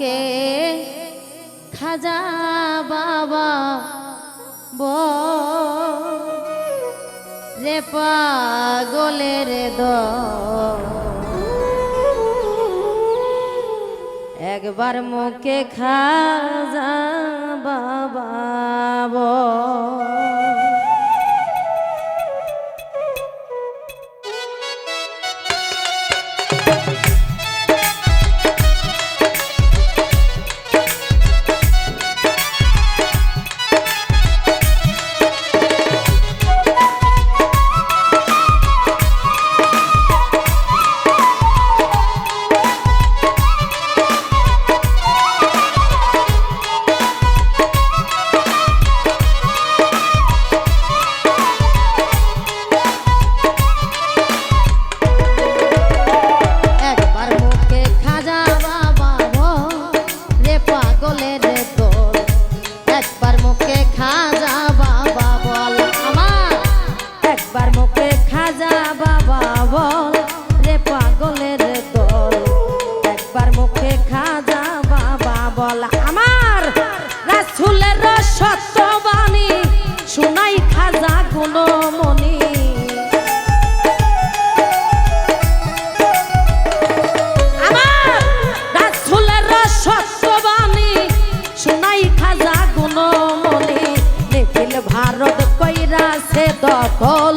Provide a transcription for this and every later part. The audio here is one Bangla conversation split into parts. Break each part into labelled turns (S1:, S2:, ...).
S1: কে খাজা বাবা ব রে পাগলের দ একবার মুখে খাজা বাবা নারদ কইরা সে দখল।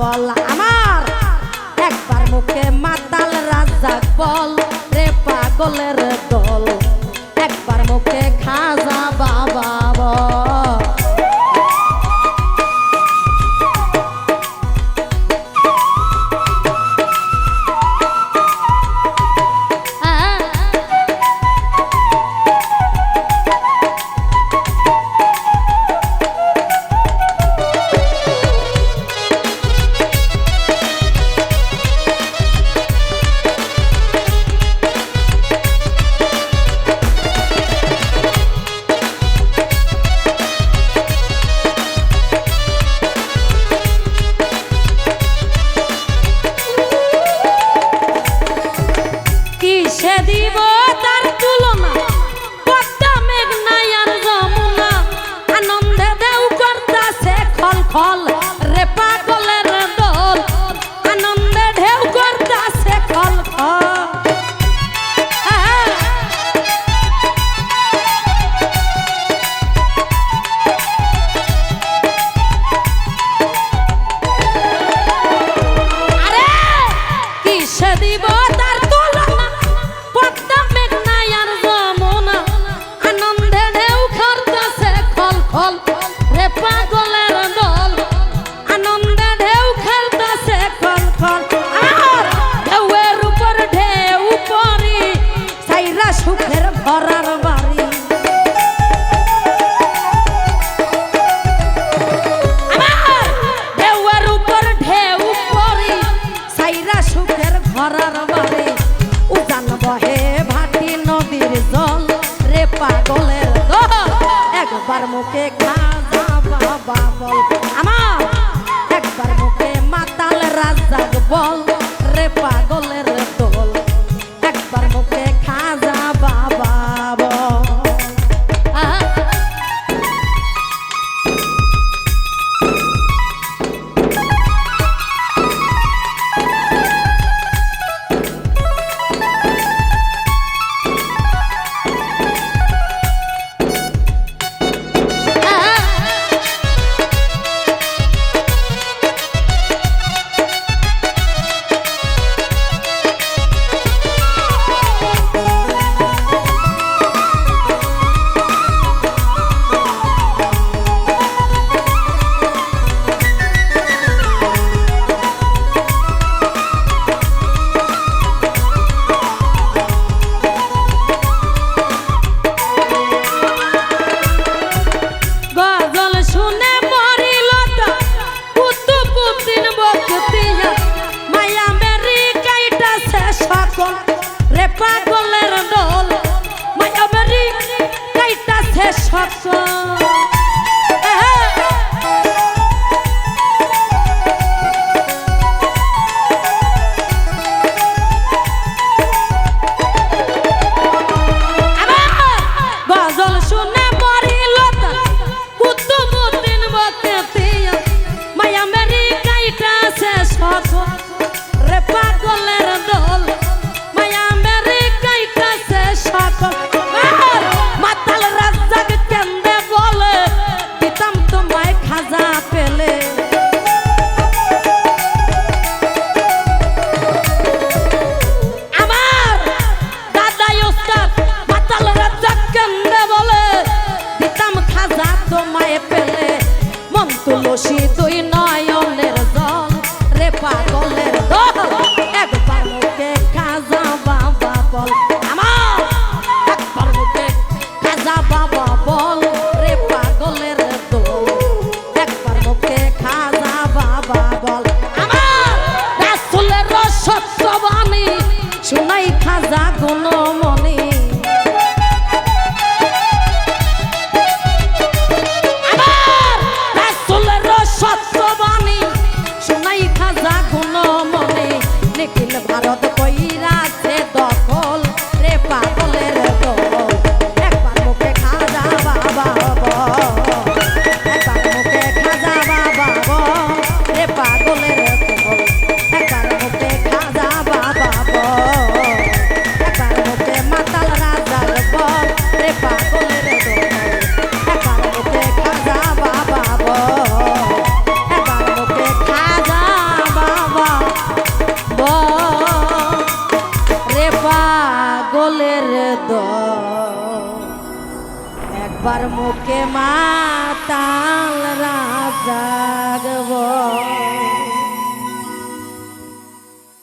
S1: bola. Steve. বল রে পাগল গেছো Fuck, fuck, fuck. Sarmuke Mata Raza